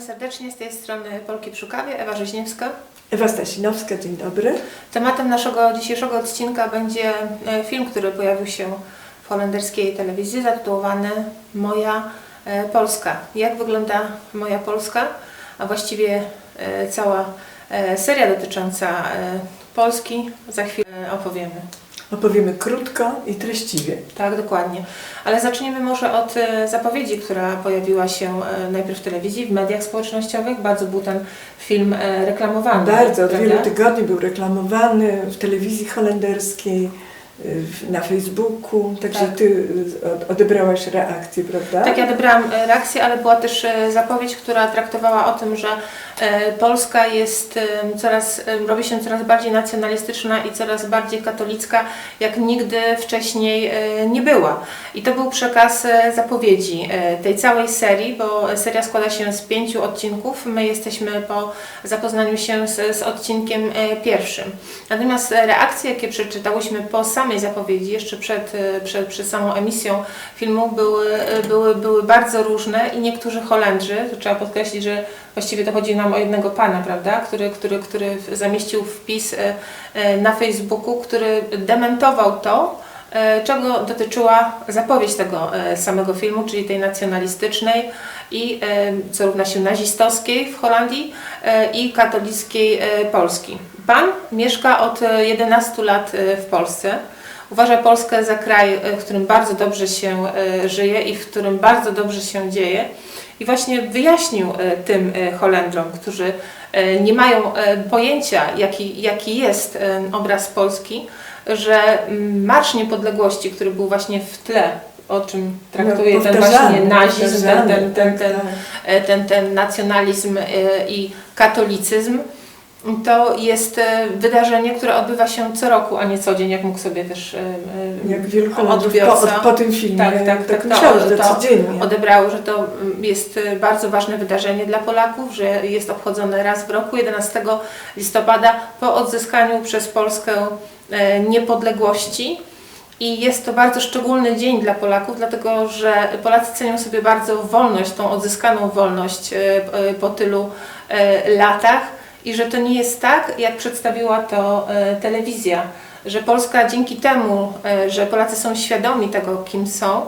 serdecznie z tej strony Polki przy Ewa Rzeźniewska. Ewa Stasinowska, dzień dobry. Tematem naszego dzisiejszego odcinka będzie e, film, który pojawił się w holenderskiej telewizji, zatytułowany Moja e, Polska. Jak wygląda Moja Polska? A właściwie e, cała seria dotycząca Polski za chwilę opowiemy. Opowiemy krótko i treściwie. Tak, dokładnie. Ale zaczniemy może od e, zapowiedzi, która pojawiła się e, najpierw w telewizji, w mediach społecznościowych. Bardzo był ten film e, reklamowany. Bardzo, od wielu tygodni był reklamowany w telewizji holenderskiej, na Facebooku, także Tak. ty od- odebrałaś reakcję, prawda? Tak, ja odebrałam reakcję, ale była też zapowiedź, która traktowała o tym, że Polska jest e, coraz, e, robi się coraz bardziej nacjonalistyczna i coraz bardziej katolicka, jak nigdy wcześniej e, nie była. I to był przekaz e, zapowiedzi e, tej całej serii, bo seria składa się z pięciu odcinków. My jesteśmy po zapoznaniu się z, z odcinkiem e, pierwszym. Natomiast e, reakcje, jakie przeczytałyśmy po samej zapowiedzi, jeszcze przed, e, przed, przed samą emisją filmu, były, e, były, były bardzo różne i niektórzy Holendrzy, to trzeba podkreślić, że właściwie to chodzi o jednego pana, prawda, który, który, który zamieścił wpis e, e, na Facebooku, który dementował to, e, czego dotyczyła zapowiedź tego samego filmu, czyli tej nacjonalistycznej i co równa się nazistowskiej w Holandii i katolickiej Polski. Pan mieszka od e, 11 lat w Polsce. Uważa Polskę za kraj, w którym bardzo dobrze się żyje i w którym bardzo dobrze się dzieje. I właśnie wyjaśnił e, tym e, Holendrom, którzy e, nie mają pojęcia, jaki, jaki jest obraz Polski, że mm, Marsz Niepodległości, który był właśnie w tle, o czym traktuje No, ten właśnie nazizm, ten, ten, ten, tak, ten, tak. e, ten, ten nacjonalizm i katolicyzm, to jest e, wydarzenie, które odbywa się co roku, a nie co dzień, jak mógł sobie też e, e, Jak wielu Holendrów po, po tym filmie Tak, tak, tak, to- myślało, że to codziennie. odebrało, że to mm, jest bardzo ważne wydarzenie dla Polaków, że jest obchodzone raz w roku, 11 listopada, po odzyskaniu przez Polskę niepodległości. I jest to bardzo szczególny dzień dla Polaków, dlatego że Polacy cenią sobie bardzo wolność, tą odzyskaną wolność po tylu latach i że to nie jest tak, jak przedstawiła to e, telewizja, że Polska dzięki temu, e, że Polacy są świadomi tego, kim są,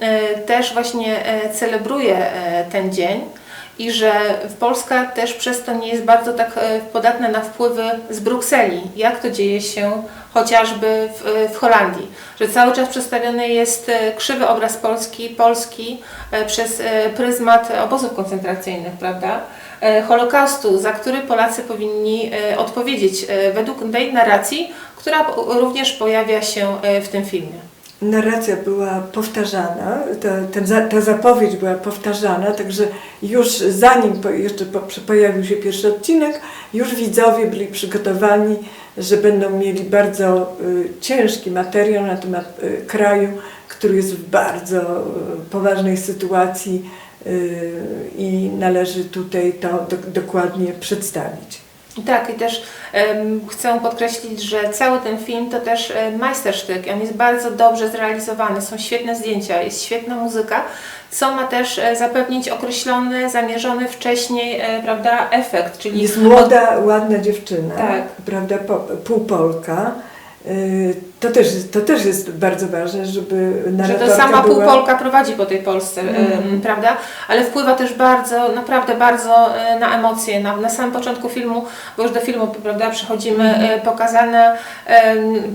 e, też właśnie celebruje ten dzień i że Polska też przez to nie jest bardzo tak podatna na wpływy z Brukseli, jak to dzieje się chociażby w, w Holandii, że cały czas przedstawiony jest krzywy obraz Polski, Polski przez pryzmat obozów koncentracyjnych, prawda? E, Holokaustu, za który Polacy powinni e, odpowiedzieć e, według tej narracji, która również pojawia się w tym filmie. narracja była powtarzana, ta, ta zapowiedź była powtarzana, także już zanim po, jeszcze po, pojawił się pierwszy odcinek, już widzowie byli przygotowani, że będą mieli bardzo y, ciężki materiał na temat y, kraju, który jest w bardzo y, poważnej sytuacji i należy tutaj to do, dokładnie przedstawić. Tak, i też em, chcę podkreślić, że cały ten film to też e, majstersztyk. On jest bardzo dobrze zrealizowany, są świetne zdjęcia, jest świetna muzyka, co ma też e, zapewnić określony, zamierzony wcześniej, e, prawda, efekt, czyli Jest młoda, ładna dziewczyna, Tak. prawda, po, półpolka. Y, To też, jest- to też jest bardzo ważne, żeby że narratorka to sama była... półpolka prowadzi po tej Polsce, em, prawda? Ale wpływa też bardzo, naprawdę bardzo e, na emocje. Na, na samym początku filmu, bo już do filmu, prawda, przechodzimy, e, pokazane,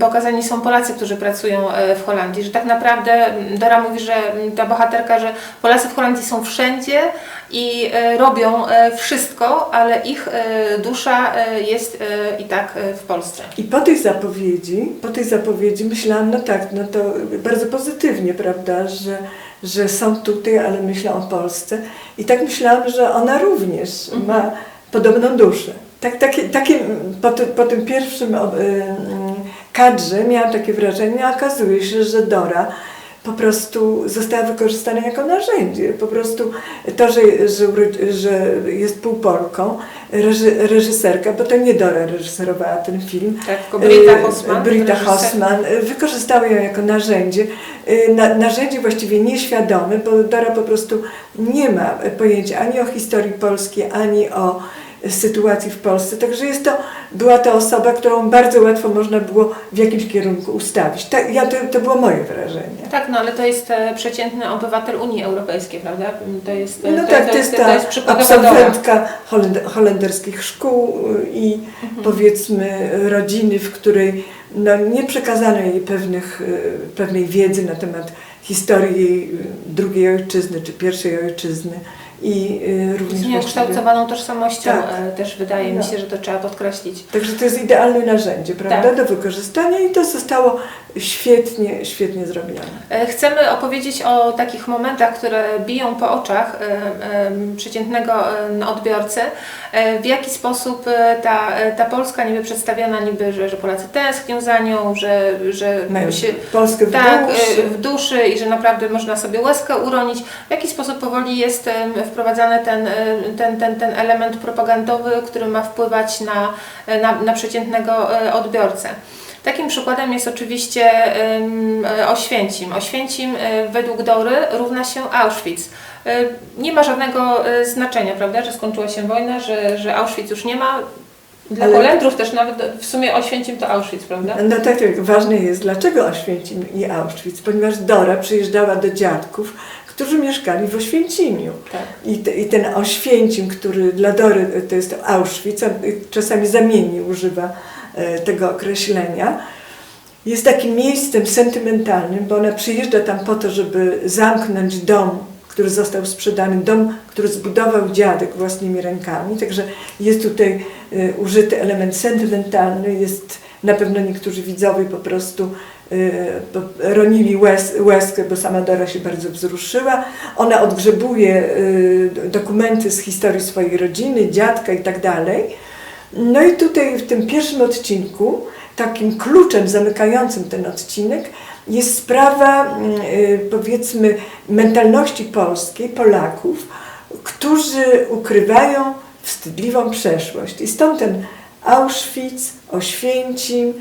pokazani są Polacy, którzy pracują w Holandii, że tak naprawdę Dora mówi, że ta bohaterka, że Polacy w Holandii są wszędzie i e, robią e, wszystko, ale ich e, dusza jest i tak w Polsce. I po tej zapowiedzi, po tej zapowiedzi myślałam, no tak, no to bardzo pozytywnie, prawda, że, że są tutaj, ale myślą o Polsce. I tak myślałam, że ona również Mhm. ma podobną duszę. Tak, takie, takie, po, ty, po tym pierwszym kadrze miałam takie wrażenie, a okazuje się, że Dora po prostu została wykorzystana jako narzędzie. Po prostu to, że, że, że jest półpolką, reży, reżyserka, bo to nie Dora reżyserowała ten film, Tak, tylko Brita E, Hossman. Brita Hossman e, wykorzystała ją jako narzędzie, e, na, narzędzie właściwie nieświadome, bo Dora po prostu nie ma pojęcia ani o historii polskiej, ani o sytuacji w Polsce. Także jest to, była to osoba, którą bardzo łatwo można było w jakimś kierunku ustawić. Tak, ja, to, to było moje wrażenie. Tak, no ale to jest e, przeciętny obywatel Unii Europejskiej, prawda? To jest, e, No to, tak, to, jest to ta jest Dora. absolwentka holend- holenderskich szkół y, i Mhm. powiedzmy rodziny, w której no, nie przekazano jej pewnych, y, pewnej wiedzy na temat historii y, drugiej ojczyzny czy pierwszej ojczyzny i y, Z również właściwie- niekształcowaną tożsamością Tak. e, też wydaje mi No. się, że to trzeba podkreślić. Także to jest idealne narzędzie, prawda, Tak. do wykorzystania i to zostało świetnie, świetnie zrobione. E, Chcemy opowiedzieć o takich momentach, które biją po oczach e, przeciętnego odbiorcy. W jaki sposób ta, ta Polska niby przedstawiana, niby, że, że Polacy tęsknią za nią, że, że Mają się Polskę w tak, duszy. w duszy i że naprawdę można sobie łezkę uronić. W jaki sposób powoli jest wprowadzany ten, e, ten, ten, ten element propagandowy, który ma wpływać na, e, na, na przeciętnego e, odbiorcę. Takim przykładem jest oczywiście Oświęcim. Oświęcim według Dory równa się Auschwitz. Nie ma żadnego znaczenia, prawda, że skończyła się wojna, że, że Auschwitz już nie ma. Dla Ale- Holendrów też nawet w sumie Oświęcim to Auschwitz, prawda? No tak, tak. Ważne jest, dlaczego Oświęcim i Auschwitz, ponieważ Dora przyjeżdżała do dziadków, którzy mieszkali w Oświęcimiu. Tak. I, te, I ten Oświęcim, który dla Dory to jest Auschwitz, a czasami zamiennie używa e, tego określenia, jest takim miejscem sentymentalnym, bo ona przyjeżdża tam po to, żeby zamknąć dom, który został sprzedany, dom, który zbudował dziadek własnymi rękami. Także jest tutaj e, użyty element sentymentalny, jest na pewno niektórzy widzowie po prostu po- ronili łez, łezkę, bo sama Dora się bardzo wzruszyła. Ona odgrzebuje e, dokumenty z historii swojej rodziny, dziadka i tak dalej. No i tutaj w tym pierwszym odcinku, takim kluczem zamykającym ten odcinek jest sprawa y, powiedzmy mentalności polskiej, Polaków, którzy ukrywają wstydliwą przeszłość. I stąd ten Auschwitz, Oświęcim,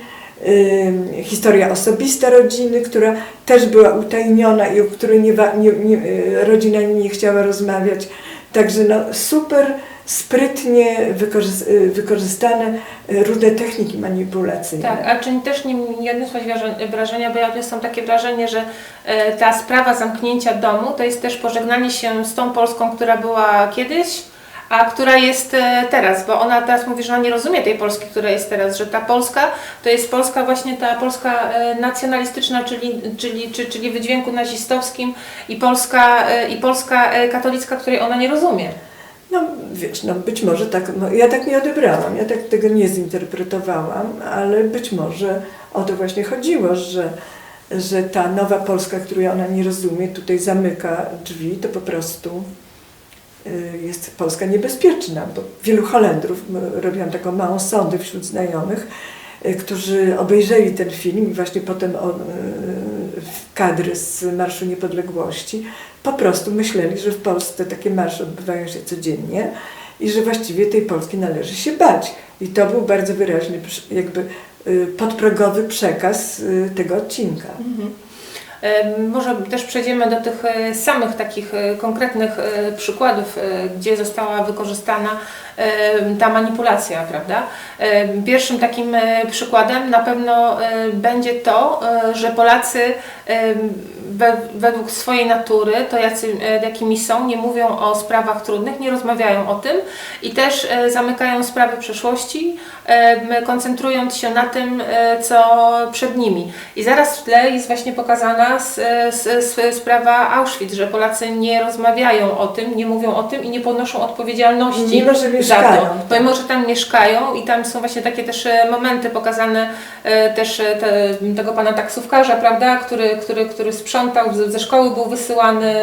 y, historia osobista rodziny, która też była utajniona i o której nie, nie, nie, y, rodzina nie chciała rozmawiać. Także no, super sprytnie y, wykorzystane y, różne techniki manipulacyjne. Tak, a czy też nie, nie odniosłaś wraże- wrażenia, bo ja odniosłam takie wrażenie, że e, ta sprawa zamknięcia domu to jest też pożegnanie się z tą Polską, która była kiedyś, a która jest e, teraz, bo ona teraz mówi, że ona nie rozumie tej Polski, która jest teraz, że ta Polska to jest Polska właśnie ta Polska e, nacjonalistyczna, czyli, czyli, czy, czyli wydźwięku nazistowskim i Polska, e, i Polska katolicka, której ona nie rozumie. No wiesz, no być może tak, no, ja tak nie odebrałam, ja tak tego nie zinterpretowałam, ale być może o to właśnie chodziło, że, że ta nowa Polska, której ona nie rozumie, tutaj zamyka drzwi, to po prostu jest Polska niebezpieczna, bo wielu Holendrów, robiłam taką małą sondę wśród znajomych, y, którzy obejrzeli ten film i właśnie potem o, y, kadry z Marszu Niepodległości, po prostu myśleli, że w Polsce takie marsze odbywają się codziennie i że właściwie tej Polski należy się bać. I to był bardzo wyraźny, jakby y, podprogowy przekaz y, tego odcinka. E, Może też przejdziemy do tych e, samych takich e, konkretnych e, przykładów, gdzie została wykorzystana ta manipulacja, prawda? Pierwszym takim przykładem na pewno będzie to, że Polacy we, według swojej natury, to jacy, jakimi są, nie mówią o sprawach trudnych, nie rozmawiają o tym i też zamykają sprawy przeszłości, koncentrując się na tym, e, co przed nimi. I zaraz w tle jest właśnie pokazana sprawa Auschwitz, że Polacy nie rozmawiają o tym, nie mówią o tym i nie ponoszą odpowiedzialności Mimo, że za mieszkają to. tam. Pomimo, że tam mieszkają i tam są właśnie takie też e, momenty pokazane e, też te, tego pana taksówkarza, prawda, który, który, który sprząta sprzątał, ze szkoły był wysyłany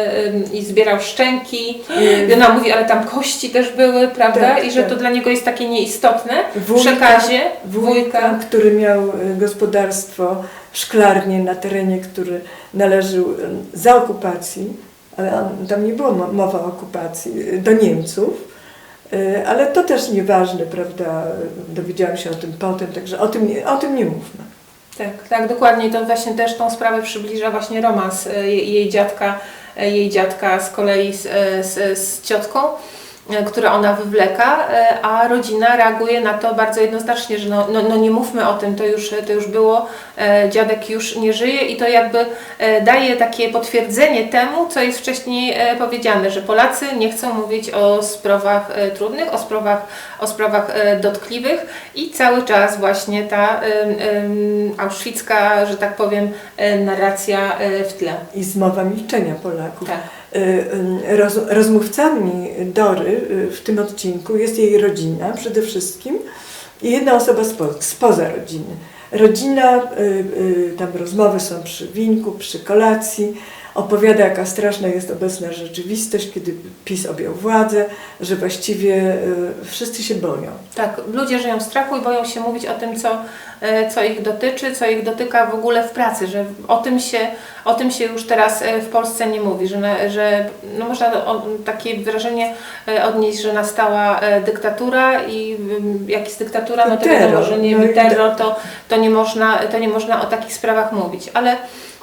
i zbierał szczęki. I ona mówi, ale tam kości też były, prawda? Tak, I że tak. to dla niego jest takie nieistotne w Wujka- przekazie Wujka, który miał y, gospodarstwo szklarnie na terenie, który należał y, za okupacji, ale on, tam nie było mo- mowa o okupacji, y, do Niemców. Ale to też nieważne, prawda? Dowiedziałam się o tym potem, także o tym, nie- o tym nie mówmy. Tak, tak, dokładnie. To właśnie też tą sprawę przybliża właśnie romans jej, jej dziadka, jej dziadka z kolei z, z, z ciotką, które ona wywleka, e, a rodzina reaguje na to bardzo jednoznacznie, że no, no, no nie mówmy o tym, to już, to już było, e, dziadek już nie żyje i to jakby e, daje takie potwierdzenie temu, co jest wcześniej e, powiedziane, że Polacy nie chcą mówić o sprawach e, trudnych, o sprawach, o sprawach e, dotkliwych i cały czas właśnie ta auschwitzka, że tak powiem, e, narracja e, w tle. I zmowa milczenia Polaków. Tak. Y, y, Roz, rozmówcami Dory y, w tym odcinku jest jej rodzina przede wszystkim i jedna osoba spo, spoza rodziny. Rodzina, tam rozmowy są przy winku, przy kolacji, opowiada jaka straszna jest obecna rzeczywistość, kiedy PiS objął władzę, że właściwie y, wszyscy się boją. Tak, ludzie żyją w strachu i boją się mówić o tym, co, e, co ich dotyczy, co ich dotyka w ogóle w pracy, że o tym się, o tym się już teraz e, w Polsce nie mówi, że, na, że no można o, takie wrażenie e, odnieść, że nastała e, dyktatura i mm, jak jest dyktatura, no to Terror, wiadomo, że nie no terror, to, to, nie można, to nie można o takich sprawach mówić, ale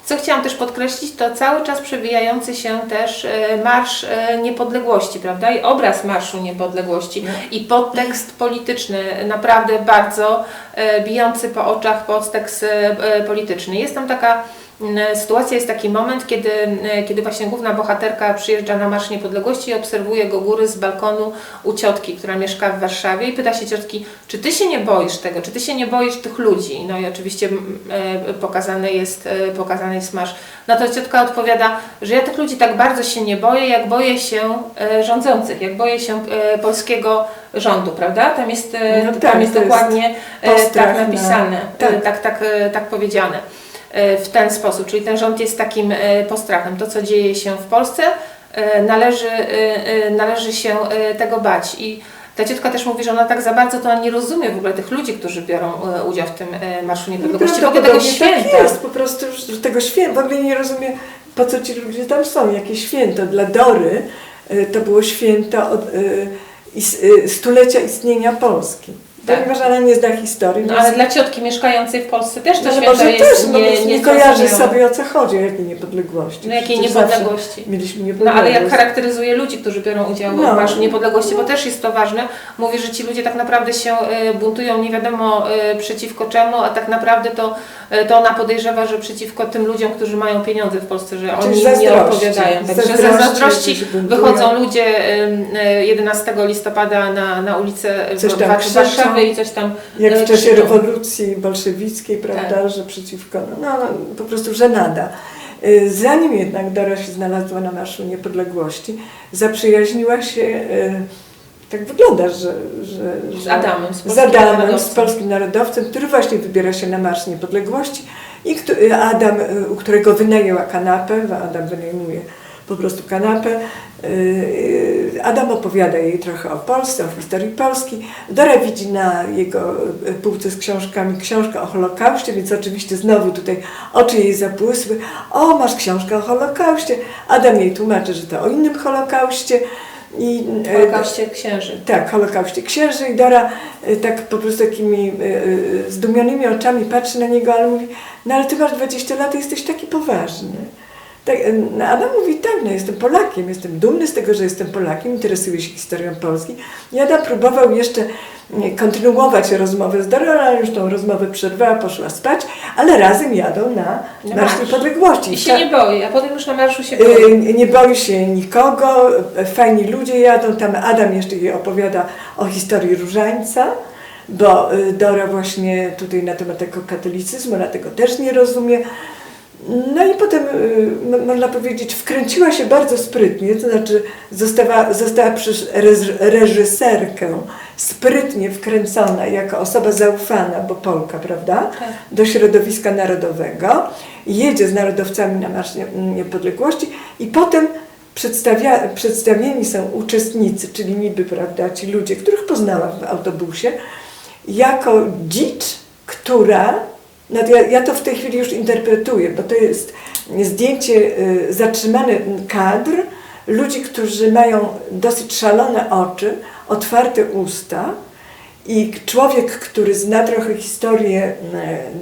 co chciałam też podkreślić, to cały czas przewijający się też e, Marsz e, Niepodległości, prawda? I obraz Marszu Niepodległości i podtekst polityczny, naprawdę bardzo e, bijący po oczach podtekst polityczny. Jest tam taka sytuacja, jest taki moment, kiedy, e, kiedy właśnie główna bohaterka przyjeżdża na Marsz Niepodległości i obserwuje go góry z balkonu u ciotki, która mieszka w Warszawie i pyta się ciotki, czy ty się nie boisz tego, czy ty się nie boisz tych ludzi? No i oczywiście e, pokazany jest, e, pokazany jest marsz. Na to ciotka odpowiada, że ja tych ludzi tak bardzo się nie boję, jak boję się e, rządzących, jak boję się e, polskiego rządu, prawda? Tam jest, e, No tam tak, jest jest dokładnie e, postrach tak na- napisane, e, tak. tak, tak, e, tak powiedziane e, w ten sposób. Czyli ten rząd jest takim e, postrachem. To, co dzieje się w Polsce, e, należy, e, e, należy się e, tego bać. I ta ciotka też mówi, że ona tak za bardzo to nie rozumie w ogóle tych ludzi, którzy biorą e, udział w tym e, Marszu Niepodległości, w ogóle tego Prawdopodobnie święta. Tak jest, po prostu tego święta. W ogóle nie rozumie, po co ci ludzie tam są. Jakie święto. Dla Dory to było święto od, stulecia istnienia Polski. Tak. Ponieważ ona nie zna historii. No więc- ale dla ciotki mieszkającej w Polsce też to no, święto może jest też, no, nie, nie, nie kojarzy sobie o co chodzi, o jakiej niepodległości. No jakiej niepodległości? Mieliśmy No niepodległość. ale jak charakteryzuje ludzi, którzy biorą udział No. w Marszu Niepodległości, bo też jest to ważne, mówi, że ci ludzie tak naprawdę się y, buntują nie wiadomo y, przeciwko czemu, a tak naprawdę to, y, to ona podejrzewa, że przeciwko tym ludziom, którzy mają pieniądze w Polsce, że Czyli oni im nie odpowiadają. Także ze Zazdrości, wychodzą ludzie y, y, 11 listopada na, na ulicę Coś w- tam Wa- krzyczą. Warszawy i coś tam Jak w czasie krzyczą. rewolucji bolszewickiej, prawda, Tak. że przeciwko, no, no po prostu żenada. Y, Zanim jednak Dora się znalazła na Marszu Niepodległości, zaprzyjaźniła się, y, tak wygląda, że... że Z że Adamem, z z polskim Adamem, z narodowcem. polskim narodowcem, który właśnie wybiera się na Marsz Niepodległości i y, Adam, u którego wynajęła kanapę, Adam wynajmuje po prostu kanapę. Adam opowiada jej trochę o Polsce, o historii Polski. Dora widzi na jego y, półce z książkami książkę o Holokauście, więc oczywiście znowu tutaj oczy jej zabłysły. O, masz książkę o Holokauście. Adam jej tłumaczy, że to o innym Holokauście. I, y, Holokauście księży. tak, Holokauście księży i Dora y, tak po prostu takimi zdumionymi oczami patrzy na niego, ale mówi, no ale ty masz 20 lat i jesteś taki poważny. Tak, no Adam mówi, tak, no jestem Polakiem, jestem dumny z tego, że jestem Polakiem, interesuję się historią Polski. I Adam próbował jeszcze y, kontynuować rozmowę z Dorą, ale już tą rozmowę przerwała, poszła spać, ale razem jadą na Na Marsz. Niepodległości. I się nie boi, a potem już na marszu się boi. Nie boi się nikogo, y, fajni ludzie jadą, tam Adam jeszcze jej opowiada o historii różańca, bo y, Dora właśnie tutaj na temat tego katolicyzmu, ona tego też nie rozumie. No i potem, y, mo- można powiedzieć, wkręciła się bardzo sprytnie, to znaczy została, została przez reż- reżyserkę sprytnie wkręcona jako osoba zaufana, bo Polka, prawda, Tak. do środowiska narodowego. Jedzie z narodowcami na Marsz Nie- Niepodległości i potem przedstawia, przedstawieni są uczestnicy, czyli niby, prawda, ci ludzie, których poznała w autobusie, jako dzicz, która, no ja, ja to w tej chwili już interpretuję, bo to jest zdjęcie, y, zatrzymany kadr ludzi, którzy mają dosyć szalone oczy, otwarte usta i człowiek, który zna trochę historię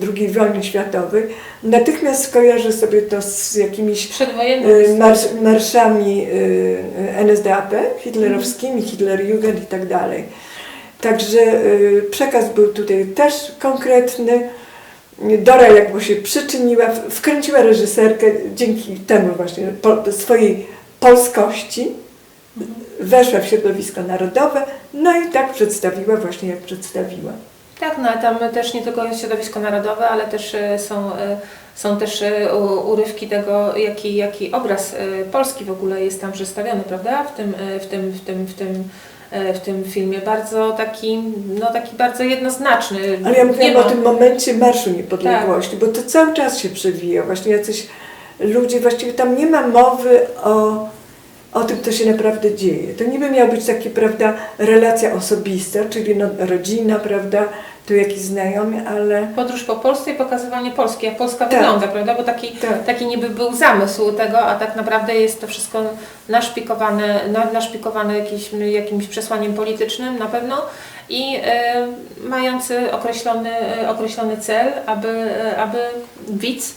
y, II wojny światowej, natychmiast skojarzy sobie to z jakimiś y, marsz, marszami NSDAP, hitlerowskimi, Hitlerjugend i tak dalej. Także przekaz był tutaj też konkretny. Dora jakby się przyczyniła, wkręciła reżyserkę dzięki temu właśnie po, swojej polskości, weszła w środowisko narodowe, no i tak przedstawiła właśnie jak przedstawiła. Tak, no ale tam też nie tylko jest środowisko narodowe, ale też e, są, e, są też e, urywki tego, jaki, jaki obraz Polski w ogóle jest tam przedstawiony, prawda? W tym, w tym, w tym, w tym, w tym filmie. Bardzo taki, no taki bardzo jednoznaczny. Ale ja mówiłam ma- o tym momencie Marszu Niepodległości, bo to cały czas się przewija. Właśnie jacyś ludzie, właściwie tam nie ma mowy o, o tym, co się naprawdę dzieje. To niby miała być taka, prawda, relacja osobista, czyli no, rodzina, prawda, tu jakiś znajomy, ale Podróż po Polsce i pokazywanie Polski, jak Polska Tak. wygląda, prawda? Bo taki, Tak. taki niby był zamysł tego, a tak naprawdę jest to wszystko naszpikowane, na, naszpikowane jakimś, jakimś przesłaniem politycznym na pewno i e, mający określony, e, określony cel, aby, e, aby widz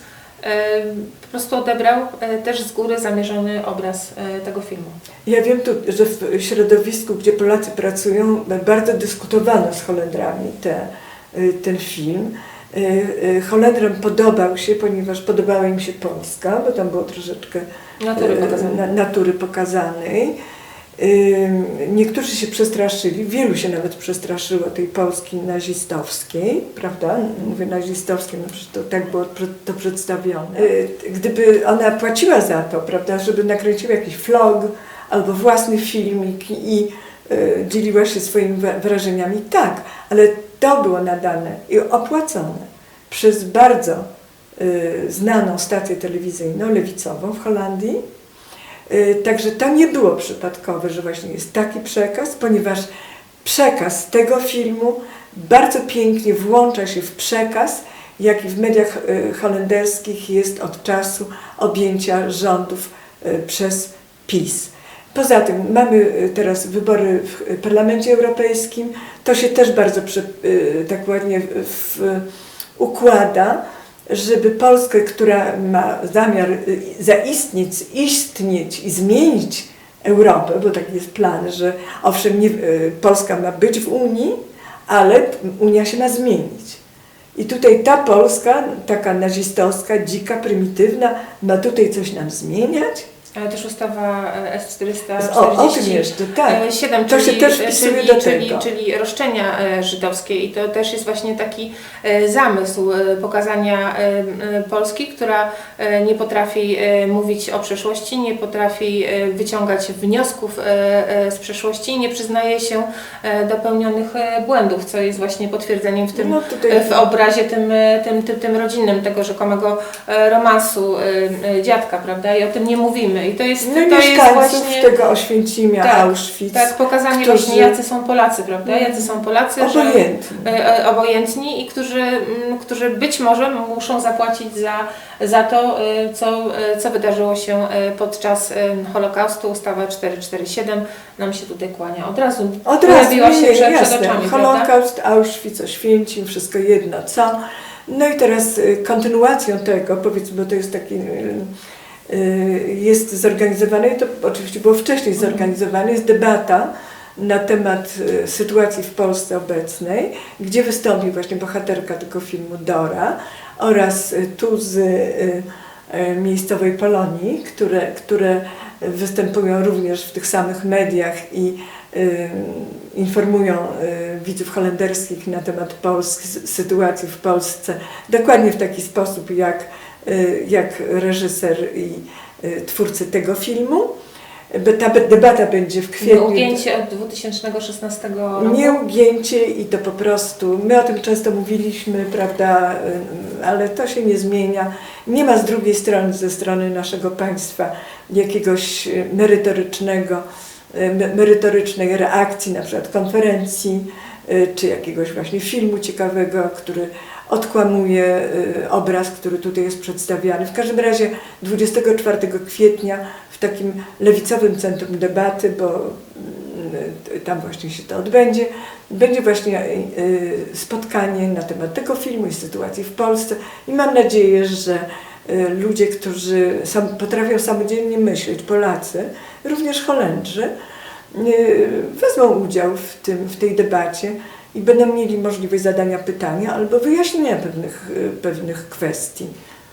po prostu odebrał e, też z góry zamierzony obraz e, tego filmu. Ja wiem tu, że w środowisku, gdzie Polacy pracują, bardzo dyskutowano z Holendrami te, y, ten film. Y, y, Holendrom podobał się, ponieważ podobała im się Polska, bo tam było troszeczkę Natury natury pokazanej. Niektórzy się przestraszyli, wielu się nawet przestraszyło tej Polski nazistowskiej, prawda? Mówię nazistowskiej, no przecież to tak było to przedstawione. Y, Gdyby ona płaciła za to, prawda, żeby nakręciła jakiś vlog albo własny filmik i y, dzieliła się swoimi wrażeniami, tak, ale to było nadane i opłacone przez bardzo y, znaną stację telewizyjną, lewicową w Holandii. Y, Także to nie było przypadkowe, że właśnie jest taki przekaz, ponieważ przekaz tego filmu bardzo pięknie włącza się w przekaz, jaki w mediach y, holenderskich jest od czasu objęcia rządów y, przez PiS. Poza tym mamy teraz wybory w Parlamencie Europejskim. To się też bardzo tak ładnie w, układa, żeby Polskę, która ma zamiar y, zaistnieć, istnieć i zmienić Europę, bo taki jest plan, że owszem, nie, y, Polska ma być w Unii, ale Unia się ma zmienić. I tutaj ta Polska, taka nazistowska, dzika, prymitywna, ma tutaj coś nam zmieniać. Ale też ustawa e, S440. O, o tym jeszcze, tak. E, 7, To czyli, się też wpisuje czyli, do czyli, tego. czyli roszczenia e, żydowskie i to też jest właśnie taki e, zamysł e, pokazania e, e, Polski, która e, nie potrafi e, mówić o przeszłości, nie potrafi e, wyciągać wniosków e, e, z przeszłości, nie przyznaje się e, do pełnionych e, błędów, co jest właśnie potwierdzeniem w tym No e, w obrazie tym, e, tym, tym, tym rodzinnym tego rzekomego e, romansu e, e, dziadka, prawda? I o tym nie mówimy. I to jest, no, to jest mieszkańców właśnie tego Oświęcimia, Tak, Auschwitz, tak, pokazanie którzy- właśnie jacy są Polacy, prawda? Jacy są Polacy, że obojętni. e, e, obojętni i którzy, mm, którzy być może muszą zapłacić za, za to, e, co, e, co wydarzyło się podczas Holokaustu. Ustawa 447 nam się tutaj kłania. Od razu Od razu, nie, się przed, jasne. przed oczami, prawda? Holokaust, Auschwitz, Oświęcim, wszystko jedno, co? No i teraz y, kontynuacją tego, powiedzmy, bo to jest taki, y, jest zorganizowane, i to oczywiście było wcześniej Mhm. zorganizowane, jest debata na temat y, sytuacji w Polsce obecnej, gdzie wystąpi właśnie bohaterka tego filmu Dora oraz y, tuzy y, y, miejscowej Polonii, które, które występują również w tych samych mediach i y, informują y, widzów holenderskich na temat Polski, sy- sytuacji w Polsce, dokładnie w taki sposób, jak y, jak reżyser i y, twórcy tego filmu. Ta debata będzie w kwietniu. Ugięcie od 2016 roku. Nieugięcie i to po prostu, my o tym często mówiliśmy, prawda, y, ale to się nie zmienia. Nie ma z drugiej strony, ze strony naszego państwa jakiegoś y, merytorycznego, y, me- merytorycznej reakcji, na przykład konferencji, y, czy jakiegoś właśnie filmu ciekawego, który odkłamuje y, obraz, który tutaj jest przedstawiany. W każdym razie 24 kwietnia w takim lewicowym centrum debaty, bo mm, tam właśnie się to odbędzie, będzie właśnie y, spotkanie na temat tego filmu i sytuacji w Polsce i mam nadzieję, że y, ludzie, którzy sam, potrafią samodzielnie myśleć, Polacy, również Holendrzy, y, wezmą udział w, tym, w tej debacie i będą mieli możliwość zadania pytania albo wyjaśnienia pewnych, pewnych kwestii.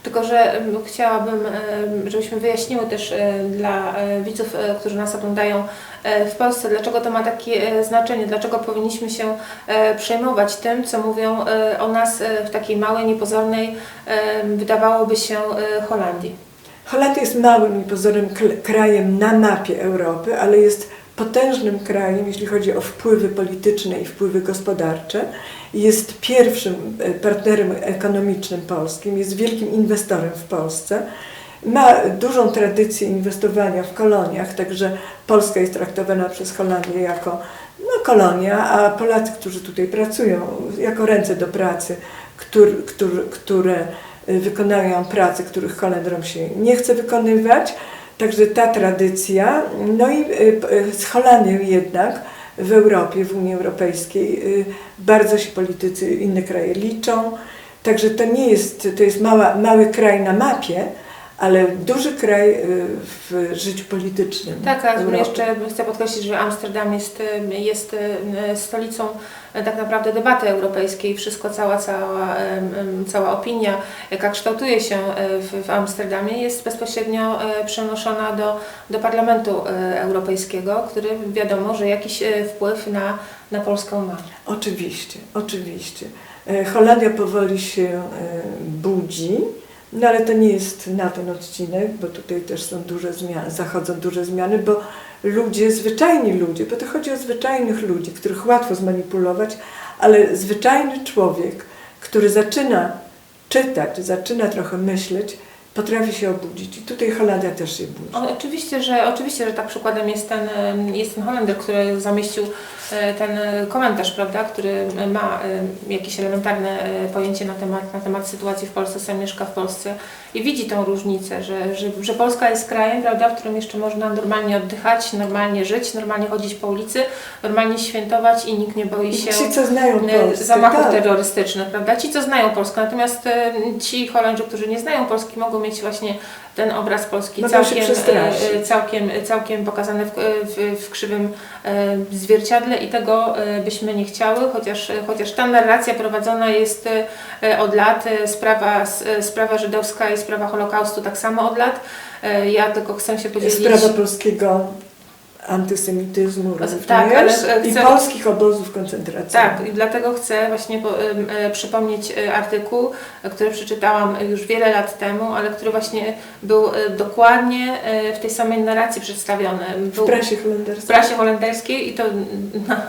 Tylko, że chciałabym, żebyśmy wyjaśniły też e, dla e, widzów, e, którzy nas oglądają w Polsce, dlaczego to ma takie znaczenie, dlaczego powinniśmy się przejmować tym, co mówią o nas w takiej małej, niepozornej, wydawałoby się, Holandii. Holandia jest małym i kl- krajem na mapie Europy, ale jest potężnym krajem, jeśli chodzi o wpływy polityczne i wpływy gospodarcze. Jest pierwszym e, partnerem ekonomicznym polskim, jest wielkim inwestorem w Polsce. Ma dużą tradycję inwestowania w koloniach, także Polska jest traktowana przez Holandię jako no, kolonia, a Polacy, którzy tutaj pracują, jako ręce do pracy, któr, któr, które y, wykonają prace, których Holendrom się nie chce wykonywać. Także ta tradycja, no i y, y, z Holandią jednak w Europie, w Unii Europejskiej y, bardzo się politycy inne kraje liczą. Także to nie jest, to jest mała, mały kraj na mapie, ale duży kraj y, w życiu politycznym. Tak, a Europy. jeszcze chcę podkreślić, że Amsterdam jest, em, jest em, stolicą tak naprawdę debaty europejskiej. Wszystko, cała, cała, cała opinia, jaka kształtuje się w, w Amsterdamie, jest bezpośrednio przenoszona do, do Parlamentu Europejskiego, który wiadomo, że jakiś wpływ na, na Polskę ma. Oczywiście, oczywiście. E, Holandia powoli się e, budzi, no ale to nie jest na ten odcinek, bo tutaj też są duże zmiany, zachodzą duże zmiany, bo ludzie, zwyczajni ludzie, bo to chodzi o zwyczajnych ludzi, których łatwo zmanipulować, ale zwyczajny człowiek, który zaczyna czytać, zaczyna trochę myśleć, potrafi się obudzić. I tutaj Holandia też się budzi. O, oczywiście, że, oczywiście, że tak przykładem jest ten, jest ten Holender, który zamieścił e, ten komentarz, prawda, który ma e, jakieś elementarne e, pojęcie na temat, na temat sytuacji w Polsce, sam mieszka w Polsce i widzi tą różnicę, że, że, że Polska jest krajem, prawda, w którym jeszcze można normalnie oddychać, normalnie żyć, normalnie chodzić po ulicy, normalnie świętować i nikt nie boi się ci, co znają Polskę, zamachów tak. terrorystycznych, prawda? Ci, co znają Polskę, natomiast ci Holendrzy, którzy nie znają Polski, mogą mieć właśnie ten obraz Polski się całkiem, e, e, całkiem, całkiem pokazany w, w, w krzywym e, zwierciadle i tego e, byśmy nie chciały, chociaż, chociaż ta narracja prowadzona jest e, od lat, e, sprawa, e, sprawa żydowska i sprawa Holokaustu tak samo od lat. E, Ja tylko chcę się podzielić. Sprawa polskiego antysemityzmu również Tak, ale chcę- i polskich obozów koncentracyjnych. Tak, i dlatego chcę właśnie po, e, przypomnieć e, artykuł, e, który przeczytałam już wiele lat temu, ale który właśnie był e, dokładnie w tej samej narracji przedstawiony. W Był prasie w holenderskiej. prasie holenderskiej i to na,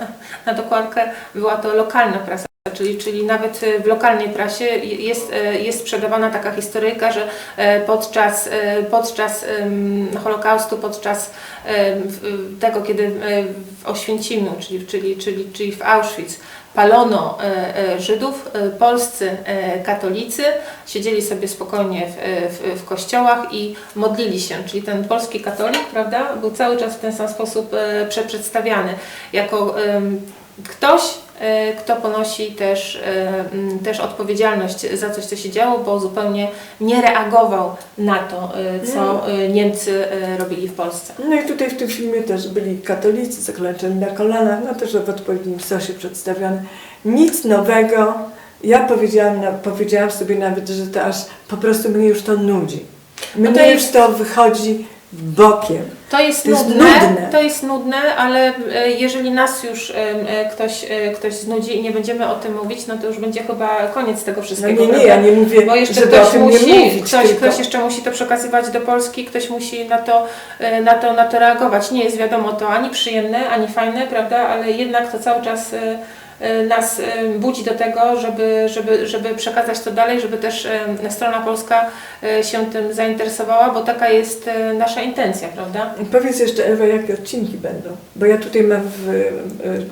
na dokładkę była to lokalna prasa. Czyli, czyli nawet e, w lokalnej prasie jest, e, jest sprzedawana taka historyjka, że e, podczas, podczas Holokaustu, podczas tego, kiedy w Oświęcimiu, czyli, czyli, czyli, czyli w Auschwitz, palono Żydów, polscy katolicy siedzieli sobie spokojnie w, w, w kościołach i modlili się, czyli ten polski katolik, prawda, był cały czas w ten sam sposób prze- przedstawiany jako ktoś, kto ponosi też, e, też odpowiedzialność za coś, co się działo, bo zupełnie nie reagował na to, e, co e, Niemcy e, robili w Polsce. No i tutaj w tym filmie też byli katolicy zaklęczeni na kolanach, no też w odpowiednim sosie przedstawione. Nic nowego. Ja powiedziałam, powiedziałam sobie nawet, że to aż po prostu mnie już to nudzi. Mnie No to jest- już to wychodzi bokiem. To jest, To jest nudne, nudne. to jest nudne, ale e, jeżeli nas już em, e, ktoś, e, ktoś znudzi i nie będziemy o tym mówić, no to już będzie chyba koniec tego No wszystkiego. nie, nie, prawda? ja nie mówię, Bo jeszcze żeby o ktoś tym musi, nie mówić, ktoś, tylko ktoś jeszcze musi to przekazywać do Polski, ktoś musi na to, e, na, to, na to reagować. Nie jest wiadomo to ani przyjemne, ani fajne, prawda, ale jednak to cały czas e, e, nas e, budzi do tego, żeby, żeby, żeby przekazać to dalej, żeby też e, strona polska e, się tym zainteresowała, bo taka jest e, nasza intencja, prawda? Powiedz jeszcze Ewa, jakie odcinki będą, bo ja tutaj mam w e,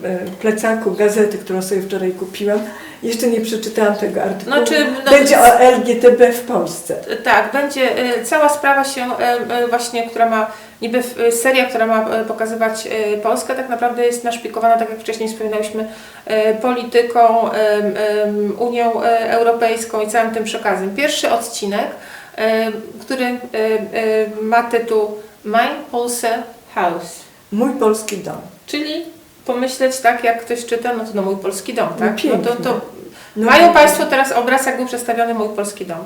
e, plecaku gazetę, którą sobie wczoraj kupiłam. Jeszcze nie przeczytałam tego artykułu. Znaczy, no, Będzie o LGTB w Polsce. Tak, będzie e, cała sprawa się e, e, właśnie, która ma niby e, seria, która ma e, pokazywać e, Polskę, tak naprawdę jest naszpikowana, tak jak wcześniej wspominałyśmy, polityką, Unią Europejską i całym tym przekazem. Pierwszy odcinek, który ma tytuł Mein Polse Haus, Mój polski dom. czyli pomyśleć tak, jak ktoś czyta, no to no mój polski dom, No tak? No to, pięknie. to No, mają Państwo teraz obraz, jak był przedstawiony mój polski dom.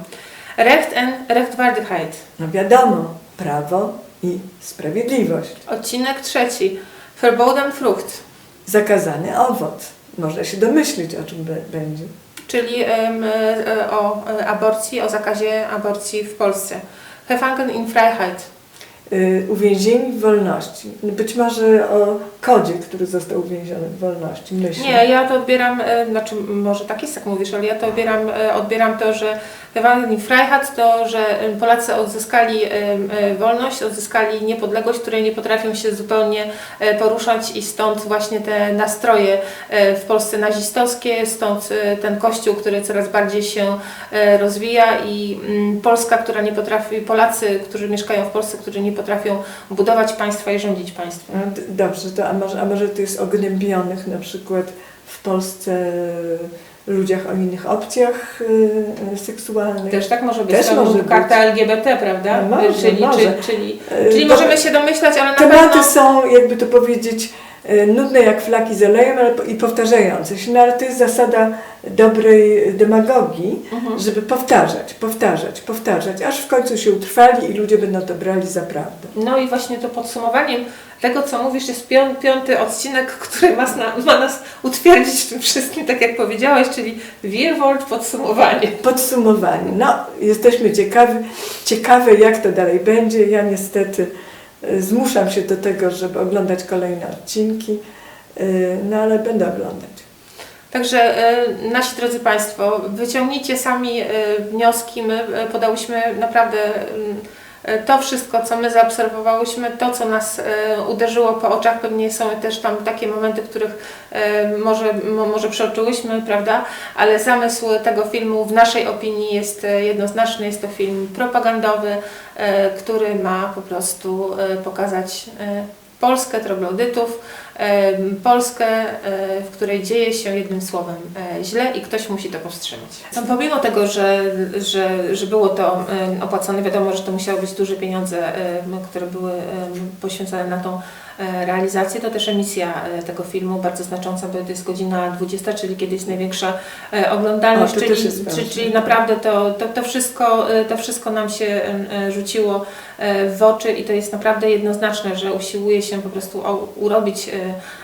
Recht en rechtvaardigheid. No wiadomo, prawo i sprawiedliwość. Odcinek trzeci. Verboden Frucht, Zakazany owoc. Można się domyślić, o czym będzie. czyli e, o e, aborcji, o zakazie aborcji w Polsce. Gefangen in Freiheit. Y, uwięzieni w wolności. Być może o kodzie, który został uwięziony w wolności. Myślę. Nie, ja to odbieram, znaczy może tak jest, jak mówisz, ale ja to odbieram, odbieram to, że Gefangen in Freiheit to, że Polacy odzyskali wolność, odzyskali niepodległość, której nie potrafią się zupełnie e, poruszać i stąd właśnie te nastroje e, w Polsce nazistowskie, stąd e, ten kościół, który coraz bardziej się rozwija i mm, Polska, która nie potrafi, Polacy, którzy mieszkają w Polsce, którzy nie potrafią budować państwa i rządzić państwem. Dobrze, to a może, a może to jest o gnębionych na przykład w Polsce ludziach o innych opcjach y, y, seksualnych. Też tak może być. Też to może być. karta LGBT, prawda? No może, czyli, może. Czy, czyli, Y, czyli możemy się domyślać, ale na Tematy pewno... są, jakby to powiedzieć, nudne jak flaki z olejem i powtarzające się. No ale to jest zasada dobrej demagogii, Mhm. żeby powtarzać, powtarzać, powtarzać, aż w końcu się utrwali i ludzie będą to brali za prawdę. No i właśnie to podsumowaniem tego, co mówisz, jest pią- piąty odcinek, który ma, ma nas utwierdzić w tym wszystkim, tak jak powiedziałeś, czyli Wirwold podsumowanie. Podsumowanie. No, jesteśmy ciekawi, ciekawe, jak to dalej będzie. Ja niestety y, zmuszam się do tego, żeby oglądać kolejne odcinki, y, no ale będę oglądać. Także e, nasi drodzy Państwo, wyciągnijcie sami e, wnioski. My podałyśmy naprawdę mm, to wszystko, co my zaobserwowałyśmy, to, co nas e, uderzyło po oczach. Pewnie są też tam takie momenty, których e, może, mo, może przeoczyłyśmy, prawda? Ale zamysł tego filmu w naszej opinii jest e, jednoznaczny. Jest to film propagandowy, e, który ma po prostu e, pokazać e, Polskę troglodytów, Polskę, e, w której dzieje się jednym słowem e, źle i ktoś musi to powstrzymać. No, pomimo tego, że, że, że było to opłacone, wiadomo, że to musiały być duże pieniądze, które były poświęcone na tą realizację, to też emisja e, tego filmu bardzo znacząca, bo to jest godzina 20, czyli kiedy jest największa e, oglądalność, O, czyli, jest czy, ważne. czyli naprawdę to, to, to, wszystko, e, to wszystko nam się e, rzuciło e, w oczy i to jest naprawdę jednoznaczne, że usiłuje się po prostu o- urobić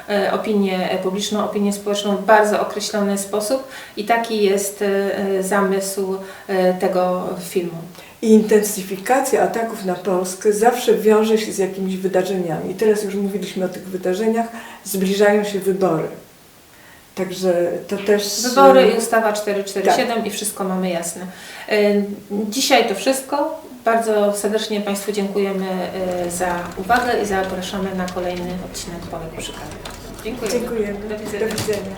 e, e, opinię publiczną, opinię społeczną w bardzo określony sposób i taki jest e, e, zamysł e, tego filmu. I intensyfikacja ataków na Polskę zawsze wiąże się z jakimiś wydarzeniami. I teraz już mówiliśmy o tych wydarzeniach, zbliżają się wybory. Także to też... Wybory i ustawa 447 i wszystko mamy jasne. E, Dzisiaj to wszystko. Bardzo serdecznie Państwu dziękujemy e, za uwagę i zapraszamy na kolejny odcinek Polek przy kawie. Dziękuję. Dziękujemy. Do widzenia. Do widzenia.